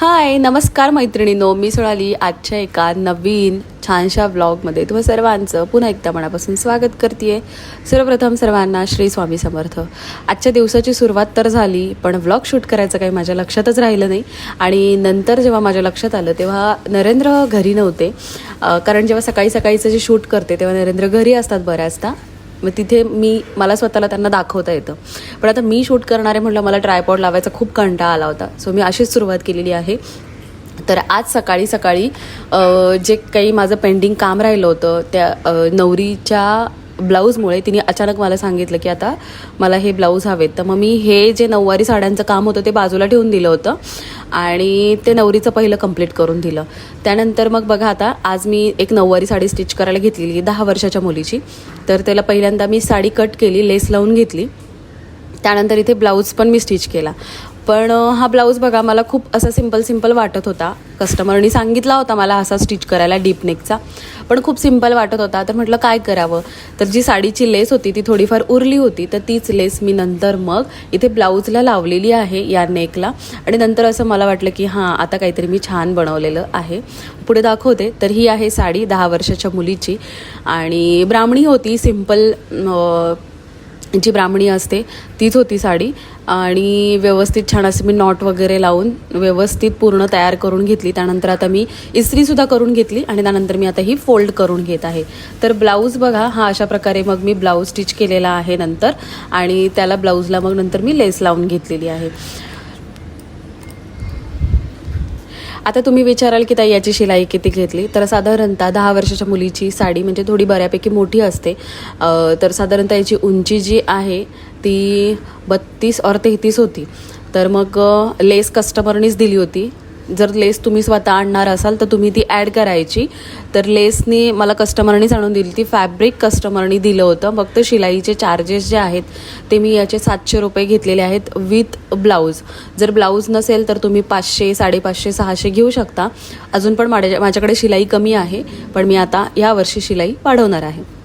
हाय नमस्कार मैत्रिणीनो. मी सोळाली आजच्या एका नवीन छानशा ब्लॉगमध्ये तुम्हा सर्वांचं पुन्हा एकदा मनापासून स्वागत करते सर्वप्रथम सर्वांना श्री स्वामी समर्थ. आजच्या दिवसाची सुरुवात तर झाली पण व्लॉग शूट करायचं काही माझ्या लक्षातच राहिलं नाही. आणि नंतर जेव्हा माझ्या लक्षात आलं तेव्हा नरेंद्र घरी नव्हते. कारण जेव्हा सकाळी सकाळीचं जे शूट करते तेव्हा नरेंद्र घरी असतात बऱ्याचदा. मग तिथे मी मला स्वतःला त्यांना दाखवता येतं. पण आता मी शूट करणारे म्हटलं मला ट्रायपॉड लावायचा खूप कंटाळा आला होता. सो मी अशीच सुरुवात केलेली आहे. तर आज सकाळी सकाळी जे काही माझं पेंडिंग काम राहिलं होतं त्या नवरीच्या ब्लाऊजमुळे तिने अचानक मला सांगितलं की आता मला हे ब्लाऊज हवेत. तर मग मी हे जे नऊवारी साड्यांचं काम होतं ते बाजूला ठेवून दिलं होतं आणि ते नवरीचं पहिलं कंप्लीट करून दिलं. त्यानंतर मग बघा आता आज मी एक नऊवारी साडी स्टिच करायला घेतलेली दहा वर्षाच्या मुलीची. तर त्याला पहिल्यांदा मी साडी कट केली लेस लावून घेतली. त्यानंतर इथे ब्लाऊज पण मी स्टिच केला. पण हा ब्लाऊज बघा मला खूप असा सिंपल सिंपल वाटत होता. कस्टमरनी सांगितला होता मला असा स्टिच करायला डीप नेकचा पण खूप सिंपल वाटत होता. तर म्हटलं काय करावं? तर जी साडीची लेस होती ती थोडीफार उरली होती. तर तीच लेस मी नंतर मग इथे ब्लाऊजला लावलेली आहे या नेकला आणि नंतर असं मला वाटलं की हां आता काहीतरी मी छान बनवलेलं आहे. पुढे दाखवते. तर ही आहे साडी दहा वर्षाच्या मुलीची. आणि ब्राह्मणी होती सिंपल जी ब्राह्मणी असते तीच होती साडी. आणि व्यवस्थित छान असं मी नॉट वगैरे लावून व्यवस्थित पूर्ण तयार करून घेतली. त्यानंतर आता मी इस्त्रीसुद्धा करून घेतली आणि त्यानंतर मी आता ही फोल्ड करून घेत आहे. तर ब्लाऊज बघा हा अशा प्रकारे मग मी ब्लाऊज स्टिच केलेला आहे नंतर. आणि त्याला ब्लाऊजला मग नंतर मी लेस लावून घेतलेली आहे. आता तुम्ही विचाराल की ताई याची शिलाई किती घेतली? तर साधारणतः दहा वर्षाच्या मुलीची साडी म्हणजे थोडी बऱ्यापैकी मोठी असते. तर साधारणतः याची उंची जी आहे ती बत्तीस और तेहतीस होती. तर मग लेस कस्टमरनीच दिली होती. जर लेस तुम्ही स्वतः आणणार असाल तर तुम्ही ती ॲड करायची. तर लेसनी मला कस्टमरनीच आणून दिली. ती फॅब्रिक कस्टमरनी दिलं होतं. फक्त शिलाईचे चार्जेस जे आहेत ते मी याचे सातशे रुपये घेतलेले आहेत विथ ब्लाऊज जर ब्लाऊज नसेल तर तुम्ही पाचशे साडेपाचशे सहाशे घेऊ शकता. अजून पण माझ्या माझ्याकडे शिलाई कमी आहे पण मी आता यावर्षी शिलाई वाढवणार आहे.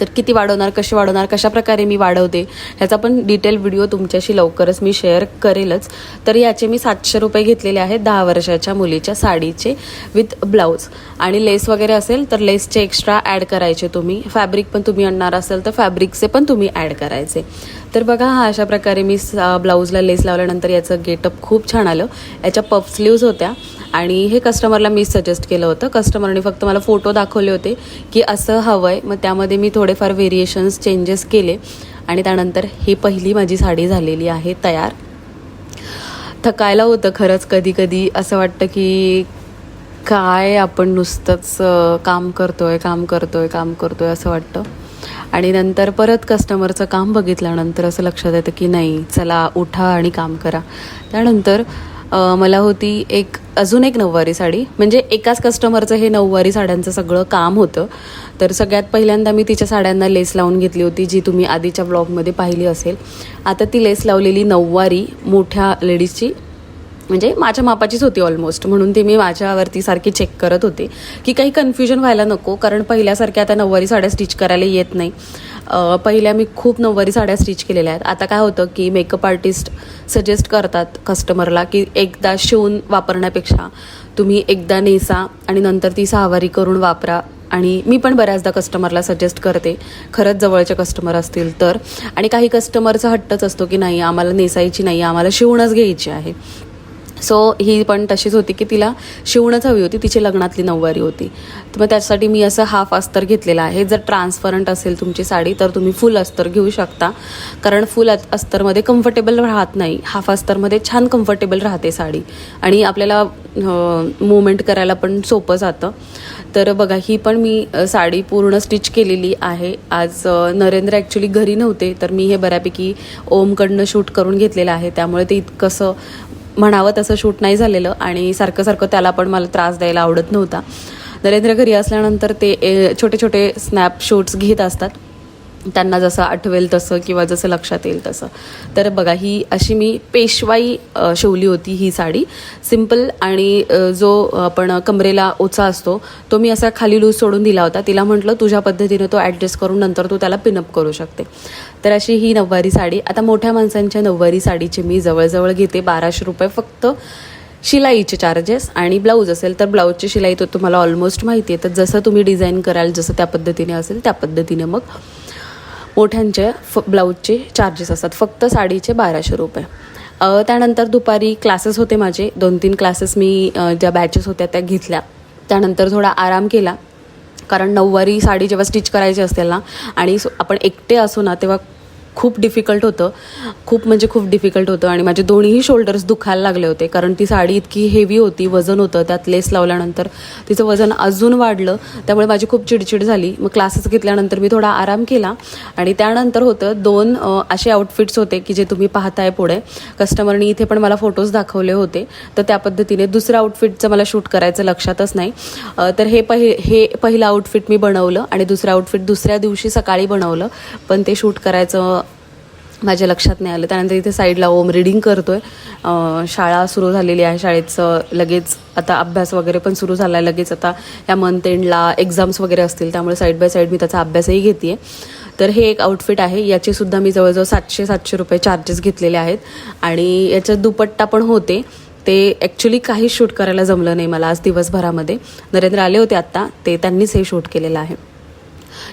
तर किती वाढवणार कशी वाढवणार कशा प्रकारे मी वाढवते ह्याचा पण डिटेल व्हिडिओ तुमच्याशी लवकरच मी शेअर करेलच. तर याचे मी सातशे रुपये घेतलेले आहेत दहा वर्षाच्या मुलीच्या साडीचे विथ ब्लाऊज आणि लेस वगैरे असेल तर लेसचे एक्स्ट्रा ॲड करायचे तुम्ही. फॅब्रिक पण तुम्ही आणणार असेल तर फॅब्रिकचे पण तुम्ही ॲड करायचे. तर बघा हा अशा प्रकारे मी स- ब्लाऊजला लेस लावल्यानंतर याचं गेटअप खूप छान आलं. याच्या पफ स्लीव्ज होत्या. आणि हे कस्टमरला मी सजेस्ट केलं होतं. कस्टमरने फक्त मला फोटो दाखवले होते की असं हवं आहे मग त्यामध्ये मी थोडेफार व्हेरिएशन्स चेंजेस केले. आणि त्यानंतर ही पहिली माझी साडी झालेली आहे तयार. थकायला होतं खरंच कधी कधी असं वाटतं की काय आपण नुसतंच काम करतोय काम करतोय काम करतोय असं वाटतं. आणि नंतर परत कस्टमरचं काम बघितल्यानंतर असं लक्षात येतं की नाही चला उठा आणि काम करा. त्यानंतर मला होती एक अजून एक नऊवारी साडी. म्हणजे एकाच कस्टमरचं हे नऊवारी साड्यांचं सगळं काम होतं. तर सगळ्यात पहिल्यांदा मी तिच्या साड्यांना लेस लावून घेतली होती जी तुम्ही आधीच्या ब्लॉगमध्ये पाहिली असेल. आता ती लेस लावलेली नऊवारी मोठ्या लेडीजची म्हणजे माझ्या मापाचीच होती ऑलमोस्ट म्हणून ती मी माझ्यावरती सारखी चेक करत होते. की काही कन्फ्युजन व्हायला नको कारण पहिल्यासारख्या आता नऊवारी साड्या स्टिच करायला येत नाही. पहिल्या मी खूप नऊवारी साड्या स्टिच केलेल्या आहेत. आता काय होतं की मेकअप आर्टिस्ट सजेस्ट करतात कस्टमरला की एकदा शिवून वापरण्यापेक्षा तुम्ही एकदा नेसा आणि नंतर ती सहावारी करून वापरा. आणि मी पण बऱ्याचदा कस्टमरला सजेस्ट करते. खरंच जवळचे कस्टमर असतील तर. आणि काही कस्टमरचा हट्टच असतो की नाही आम्हाला नेसायची नाही आम्हाला शिवूनच घ्यायची आहे. सो ही पण तशीच होती की तिला शिवणच हवी होती. तिची लग्नातली नऊवारी होती. तर मग त्यासाठी मी असं हाफ अस्तर घेतलेलं आहे. जर ट्रान्सपरंट असेल तुमची साडी तर तुम्ही फुल अस्तर घेऊ शकता. कारण फुल अस्तरमध्ये कम्फर्टेबल राहत नाही. हाफ अस्तरमध्ये छान कम्फर्टेबल राहते साडी. आणि आपल्याला मुवमेंट करायला पण सोपं जातं. तर बघा ही पण मी साडी पूर्ण स्टिच केलेली आहे. आज नरेंद्र ॲक्च्युली घरी नव्हते तर मी हे बऱ्यापैकी ओमकडनं शूट करून घेतलेलं आहे. त्यामुळे ते इतकंसं म्हणावं तसं शूट नाही झालेलं आणि सारखं सारखं त्याला पण मला त्रास द्यायला आवडत नव्हता. नरेंद्र घरी असल्यानंतर ते ए, छोटे छोटे स्नॅप शूट्स घेत असतात. त्यांना जसं आठवेल तसं किंवा जसं लक्षात येईल तसं. तर बघा ही अशी मी पेशवाई शिवली होती ही साडी. सिंपल आणि जो आपण कमरेला ओचा असतो तो मी असा खाली लूज सोडून दिला होता. तिला म्हटलं तुझ्या पद्धतीने तो ॲडजस्ट करून नंतर तू त्याला पिनअप करू शकते. तर अशी ही नऊवारी साडी. आता मोठ्या माणसांच्या नऊवारी साडीची मी जवळजवळ घेते बाराशे रुपये फक्त. शिलाईचे चार्जेस आणि ब्लाऊज असेल तर ब्लाऊजची शिलाई तर तुम्हाला ऑलमोस्ट माहिती आहे. तर जसं तुम्ही डिझाईन कराल जसं त्या पद्धतीने असेल त्या पद्धतीने मग. मोठ्यांचे फ ब्लाऊजचे चार्जेस असतात. फक्त साडीचे बाराशे रुपये. त्यानंतर दुपारी क्लासेस होते माझे. दोन तीन क्लासेस मी ज्या बॅचेस होत्या त्या घेतल्या. त्यानंतर थोडा आराम केला. कारण नऊवारी साडी जेव्हा स्टिच करायची असते ना आणि आपण एकटे असू ना तेव्हा खूप डिफिकल्ट होतं. खूप म्हणजे खूप डिफिकल्ट होतं आणि माझे दोन्हीही शोल्डर्स दुखायला लागले होते कारण ती साडी इतकी हेवी होती वजन होतं त्यात लेस लावल्यानंतर तिचं वजन अजून वाढलं. त्यामुळे माझी खूप चिडचिड झाली. मग क्लासेस घेतल्यानंतर मी थोडा आराम केला आणि त्यानंतर होतं दोन असे आउटफिट्स होते की जे तुम्ही पाहताय पुढे. कस्टमरनी इथे पण मला फोटोज दाखवले होते. तर त्या पद्धतीने दुसऱ्या आउटफिटचं मला शूट करायचं लक्षातच नाही. तर हे पहि हे पहिलं आउटफिट मी बनवलं आणि दुसरं आउटफिट दुसऱ्या दिवशी सकाळी बनवलं. पण ते शूट करायचं माझ्या लक्षात नाही आलं. त्यानंतर इथे साईडला ओम रिडिंग करतो आहे शाळा सुरू झालेली आहे शाळेचं. लगेच आता अभ्यास वगैरे पण सुरू झाला आहे लगेच आता या मंथ एंडला एक्झाम्स वगैरे असतील. त्यामुळे साईड बाय साईड मी त्याचा अभ्यासही घेते आहे तर हे एक आउटफिट आहे. याचे सुद्धा मी जवळजवळ सातशे सातशे रुपये चार्जेस घेतलेले आहेत. आणि याच्यात दुपट्टा पण होते. ते ॲक्च्युली काहीच शूट करायला जमलं नाही मला आज दिवसभरामध्ये. नरेंद्र आले होते आत्ता. ते त्यांनीच हे शूट केलेलं आहे.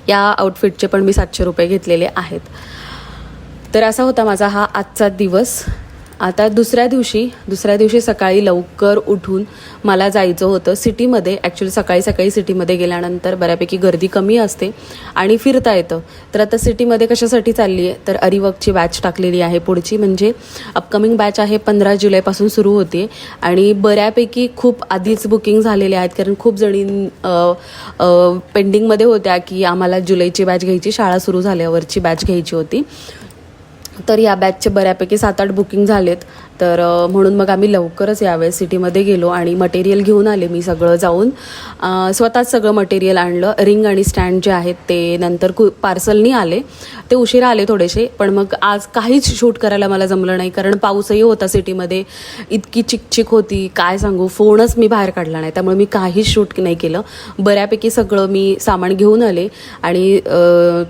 या आउटफिटचे पण मी सातशे रुपये घेतलेले आहेत. तर असा होता माझा हा आजचा दिवस. आता दुसऱ्या दिवशी दुसऱ्या दिवशी सकाळी लवकर उठून मला जायचं होतं. सिटीमध्ये ॲक्च्युली सकाळी सकाळी सिटीमध्ये गेल्यानंतर बऱ्यापैकी गर्दी कमी असते आणि फिरता येतं. तर आता सिटीमध्ये कशासाठी चालली आहे तर अरिवर्कची बॅच टाकलेली आहे पुढची. म्हणजे अपकमिंग बॅच आहे पंधरा जुलैपासून सुरू होते आणि बऱ्यापैकी खूप आधीच बुकिंग झालेले आहेत. कारण खूप जणी पेंडिंगमध्ये होत्या की आम्हाला जुलैची बॅच घ्यायची. शाळा सुरू झाल्यावरची बॅच घ्यायची होती. तर या बॅचचे बऱ्यापैकी सात आठ बुकिंग झालेत. तर म्हणून मग आम्ही लवकरच यावेळेस सिटीमध्ये गेलो आणि मटेरियल घेऊन आले मी सगळं जाऊन. स्वतःच सगळं मटेरियल आणलं. रिंग आणि स्टँड जे आहेत ते नंतर कु पार्सलनी आले. ते उशिरा आले थोडेसे पण मग आज काहीच शूट करायला मला जमलं नाही कारण पाऊसही होता सिटीमध्ये. इतकी चिकचिक होती. काय सांगू? फोनच मी बाहेर काढला नाही. त्यामुळे मी काहीच शूट नाही केलं. बऱ्यापैकी सगळं मी सामान घेऊन आले आणि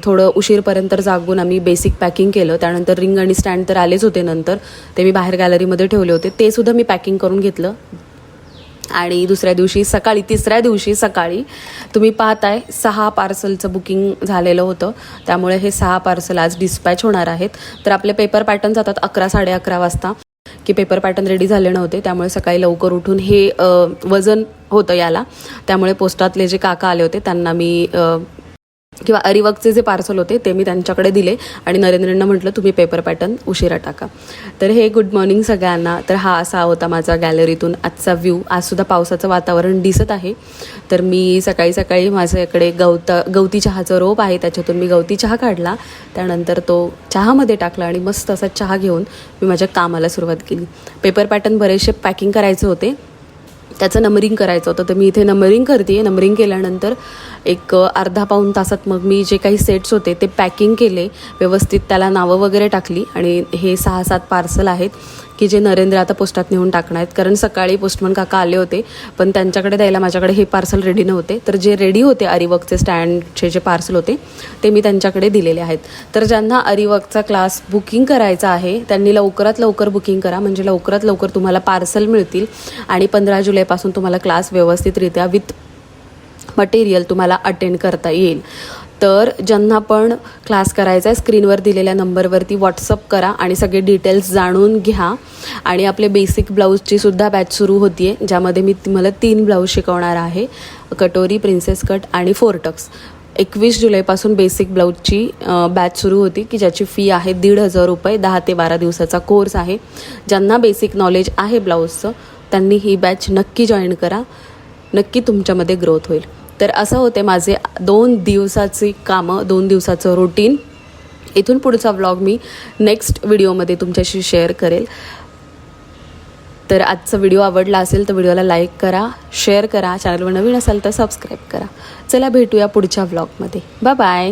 थोडं उशीरपर्यंत जागून आम्ही बेसिक पॅकिंग केलं. त्यानंतर रिंग आणि स्टँड तर आलेच होते नंतर. ते मी बाहेर गॅलरीमध्ये ठेवले होते. ते सुद्धा मी पॅकिंग करून घेतलं. आणि दुसऱ्या दिवशी सकाळी तिसऱ्या दिवशी सकाळी तुम्ही पाहताय सहा पार्सलचं बुकिंग झालेलं होतं. त्यामुळे हे सहा पार्सल आज डिस्पॅच होणार आहेत. तर आपले पेपर पॅटर्न जातात अकरा साडे अकरा वाजता की पेपर पॅटर्न रेडी झाले नव्हते. त्यामुळे सकाळी लवकर उठून हे वजन होतं याला. त्यामुळे पोस्टातले जे काका आले होते त्यांना मी किंवा अरिवर्कचे जे पार्सल होते ते मी त्यांच्याकडे दिले आणि नरेंद्रांना म्हटलं तुम्ही पेपर पॅटर्न उशिरा टाका. तर हे गुड मॉर्निंग सगळ्यांना. तर हा असा होता माझा गॅलरीतून आजचा व्ह्यू आजसुद्धा पावसाचं वातावरण दिसत आहे. तर मी सकाळी सकाळी माझ्याकडे गवता गवती चहाचं रोप आहे त्याच्यातून मी गवती चहा काढला. त्यानंतर तो चहामध्ये टाकला आणि मस्त असा चहा घेऊन मी माझ्या कामाला सुरुवात केली. पेपर पॅटर्न बरेचसे पॅकिंग करायचे होते. त्याचं नंबरिंग करायचं होतं. तर मी इथे नंबरिंग करते. नंबरिंग केल्यानंतर एक अर्धा पाऊण तासात मग मी जे काही सेट्स होते ते पॅकिंग केले. व्यवस्थित त्याला नावं वगैरे टाकली आणि हे सहा सात पार्सल आहेत. की जे नरेंद्र आता पोस्टात नेऊन टाकणार आहेत. कारण सकाळी पोस्टमन काका आले होते पण त्यांच्याकडे द्यायला माझ्याकडे हे पार्सल रेडी नव्हते. तर जे रेडी होते अरिवर्कचे स्टँडचे जे पार्सल होते ते मी त्यांच्याकडे दिलेले आहेत. तर ज्यांना अरिवर्कचा क्लास बुकिंग करायचा आहे त्यांनी लवकरात लवकर बुकिंग करा. म्हणजे लवकरात लवकर तुम्हाला पार्सल मिळतील आणि पंधरा जुलैपासून तुम्हाला क्लास व्यवस्थितरित्या विथ मटेरियल तुम्हाला अटेंड करता येईल. तर ज्यांना पण क्लास करायचा आहे स्क्रीनवर दिलेल्या नंबरवरती व्हॉट्सअप करा आणि सगळे डिटेल्स जाणून घ्या. आणि आपले बेसिक ब्लाऊजची सुद्धा बॅच सुरू होती आहे ज्यामध्ये मी तुम्हाला तीन ब्लाऊज शिकवणार आहे. कटोरी प्रिन्सेस कट आणि फोरटक्स एकवीस जुलैपासून बेसिक ब्लाऊजची बॅच सुरू होती की ज्याची फी आहे दीड हजार रुपये दहा ते बारा दिवसाचा कोर्स आहे. ज्यांना बेसिक नॉलेज आहे ब्लाऊजचं त्यांनी ही बॅच नक्की जॉईन करा. नक्की तुमच्यामध्ये ग्रोथ होईल. तर असं होते माझे दोन दिवसाची कामं दोन दिवसाचं रुटीन इथून पुढचा व्लॉग मी नेक्स्ट व्हिडिओमध्ये तुमच्याशी शेअर करेल. तर आजचा व्हिडिओ आवडला असेल तर व्हिडिओला लाईक करा शेअर करा. चॅनलवर नवीन असाल तर सबस्क्राईब करा. चला भेटूया पुढच्या व्लॉगमध्ये बाय बाय